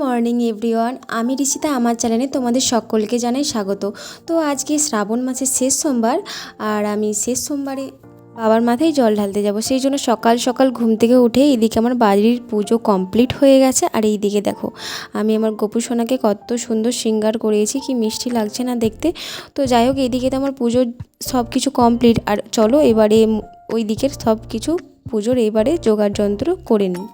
Morning, everyone. আমি ঋষিতা, আমার চ্যানেলে তোমাদের সকলকে জানাই স্বাগত। তো আজকে শ্রাবণ মাসের শেষ সোমবার, আর আমি শেষ সোমবারে বাবার মাথায় জল ঢালতে যাব। সেই জন্য সকাল সকাল ঘুম থেকে উঠে এইদিকে আমার বাড়ির পুজো কমপ্লিট হয়ে গেছে। আর এইদিকে দেখো, আমি আমার গোপু সোনাকে কত সুন্দর সিঙ্গার করিয়েছি, কি মিষ্টি লাগছে না দেখতে। তো যাই হোক, এইদিকে তো আমার পুজোর সব কিছু কমপ্লিট। আর চলো, এবারে ওই দিকের সব কিছু পুজোর এবারে জোগাড় যন্ত্র করে নিই।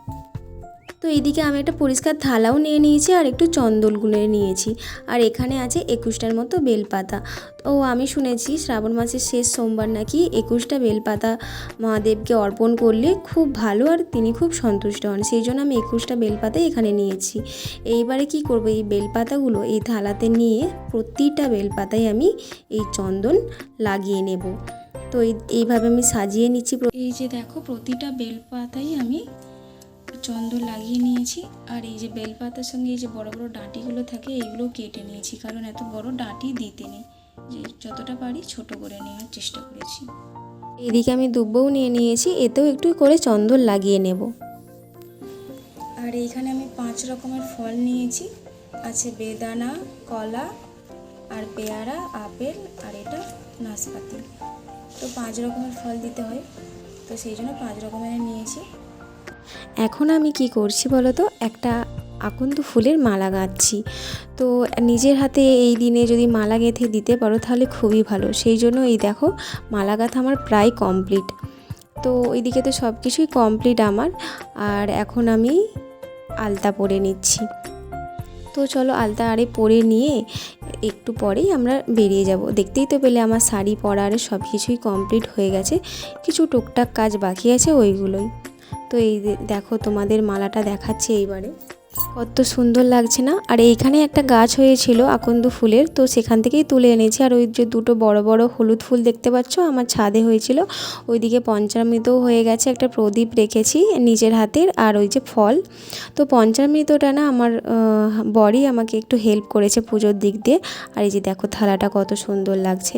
তো এইদিকে আমি একটা পরিষ্কার থালাও নিয়ে নিয়েছি আর একটু চন্দল গুলে নিয়েছি। আর এখানে আছে একুশটার মতো বেলপাতা। তো আমি শুনেছি শ্রাবণ মাসের শেষ সোমবার নাকি একুশটা বেলপাতা মহাদেবকে অর্পণ করলে খুব ভালো আর তিনি খুব সন্তুষ্ট হন। সেই জন্য আমি একুশটা বেলপাতাই এখানে নিয়েছি। এইবারে কি করব? এই বেলপাতাগুলো এই থালাতে নিয়ে প্রতিটা বেলপাতায় আমি এই চন্দন লাগিয়ে নেব। তো এই- এইভাবে আমি সাজিয়ে নিচ্ছি। এই যে দেখো, প্রতিটা বেলপাতাই আমি চন্দন লাগিয়ে নিয়েছি আর এই যে বেলপাতার সঙ্গে এই যে বড় বড় ডাঁটিগুলো থাকে এইগুলো কেটে নিয়েছি। কারণ এত বড় ডাঁটি দিতে নেই। যে যতটা পারি ছোট করে নেওয়ার চেষ্টা করেছি। এদিকে আমি দুব্বও নিয়ে নিয়েছি, এতেও একটু করে চন্দন লাগিয়ে নেব। আর এইখানে আমি পাঁচ রকমের ফল নিয়েছি। আছে বেদানা, কলা আর পেয়ারা, আপেল আর এটা নাশপাতি। তো পাঁচ রকমের ফল দিতে হয়। তো সেই জন্য পাঁচ রকমের নিয়েছি। এখন আমি কি করছি বলো তো? একটা আকন্দ ফুলের মালা গাঁথছি তো নিজের হাতে এই দিনে যদি মালা গেঁথে দিতে পারো তাহলে খুবই ভালো। সেই জন্য এই দেখো, মালা গাঁথা আমার প্রায় কমপ্লিট। তো ওইদিকে তো সব কিছুই কমপ্লিট আমার। আর এখন আমি আলতা পরে নিচ্ছি। তো চলো আলতা আরে পরে নিয়ে একটু পরেই আমরা বেরিয়ে যাব। দেখতেই তো পেলে আমার শাড়ি পরার সব কিছুই কমপ্লিট হয়ে গেছে। কিছু টুকটাক কাজ বাকি আছে ওইগুলোই। তো এই দেখো তোমাদের মালাটা দেখাচ্ছে এইবারে। কত সুন্দর লাগছে না? আর এইখানে একটা গাছ হয়েছিল আকন্দ ফুলের, তো সেখান থেকেই তুলে এনেছি। আর ওই যে দুটো বড় বড় হলুদ ফুল দেখতে পাচ্ছ? আমার ছাদে হয়েছিল। ওইদিকে পঞ্চামৃতও হয়ে গেছে, একটা প্রদীপ রেখেছি নিজের হাতের, আর ওই যে ফল। তো পঞ্চামৃতটা না আমার বড়ি আমাকে একটু হেল্প করেছে পুজোর দিক দিয়ে। আর এই যে দেখো থালাটা কত সুন্দর লাগছে।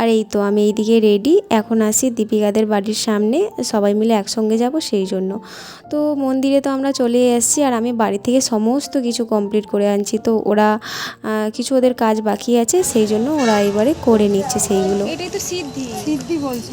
আর এই তো আমি এইদিকে রেডি এখন আসি দীপিকাদের বাড়ির সামনে। সবাই মিলে একসঙ্গে যাব সেই জন্য। তো মন্দিরে তো আমরা চলে এসেছি। আর আমি বাড়ি থেকে সমস্ত কিছু কমপ্লিট করে আনছি। তো ওরা কিছু ওদের কাজ বাকি আছে, সেই জন্য ওরা এবারে করে নিচ্ছে সেইগুলো। এটাই তো সিদ্ধি। সিদ্ধি বলছে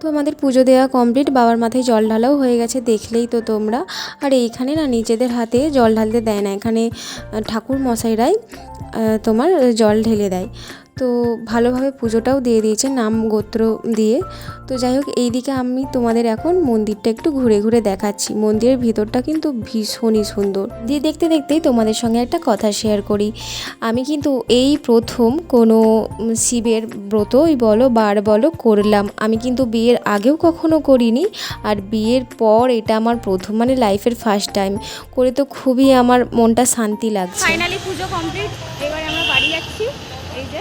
তো আমাদের পুজো দেওয়া কমপ্লিট বাবার মাথায় জল ঢালাও হয়ে গেছে, দেখলেই তো তোমরা। আর এইখানে না নিজেদের হাতে জল ঢালতে দেয় না, এখানে ঠাকুর মশাইরাই তোমার জল ঢেলে দেয়। তো ভালোভাবে পুজোটাও দিয়ে দিয়েছে নাম গোত্র দিয়ে। তো যাই হোক, এইদিকে আমি তোমাদের এখন মন্দিরটা একটু ঘুরে ঘুরে দেখাচ্ছি। মন্দিরের ভিতরটা কিন্তু ভীষণই সুন্দর। দিয়ে দেখতে দেখতেই তোমাদের সঙ্গে একটা কথা শেয়ার করি। আমি কিন্তু এই প্রথম কোনো শিবের ব্রতই বলো, বার বলো করলাম। আমি কিন্তু বিয়ের আগেও কখনো করিনি। আর বিয়ের পর এটা আমার প্রথম মানে লাইফের ফার্স্ট টাইম করে তো খুবই আমার মনটা শান্তি লাগছে। ফাইনালি পুজো কমপ্লিট এবারে আমরা বাড়ি যাচ্ছি। এই যে,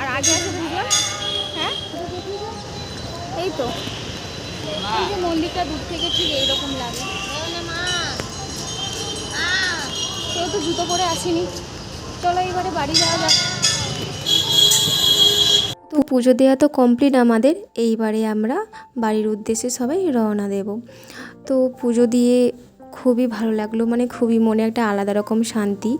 আর আগে আছে পুজো হ্যাঁ? এই তো। এই যে মন্দিরটা দূর থেকে ঠিক এইরকম লাগে। কেউ তো জুতো পরে আসেনি। চলো এবারে বাড়ি যাওয়া যাক। তো পুজো দেওয়া তো কমপ্লিট আমাদের। এইবারে আমরা বাড়ির উদ্দেশ্যে সবাই রওনা দেব। তো পুজো দিয়ে খুবই ভালো লাগল মানে খুবই মনে একটা আলাদা রকম শান্তি।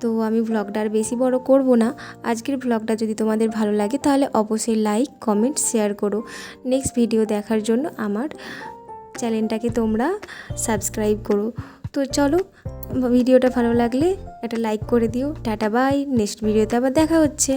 তো আমি ভ্লগটা আর বেশি বড় করব না। আজকের ভ্লগটা যদি তোমাদের ভালো লাগে তাহলে অবশ্যই লাইক কমেন্ট শেয়ার করো। নেক্সট ভিডিও দেখার জন্য আমার চ্যানেলটাকে তোমরা সাবস্ক্রাইব করো। তো চলো ভিডিওটা ভালো লাগলে একটা লাইক করে দিও। টাটা বাই নেক্সট ভিডিওতে আবার দেখা হচ্ছে।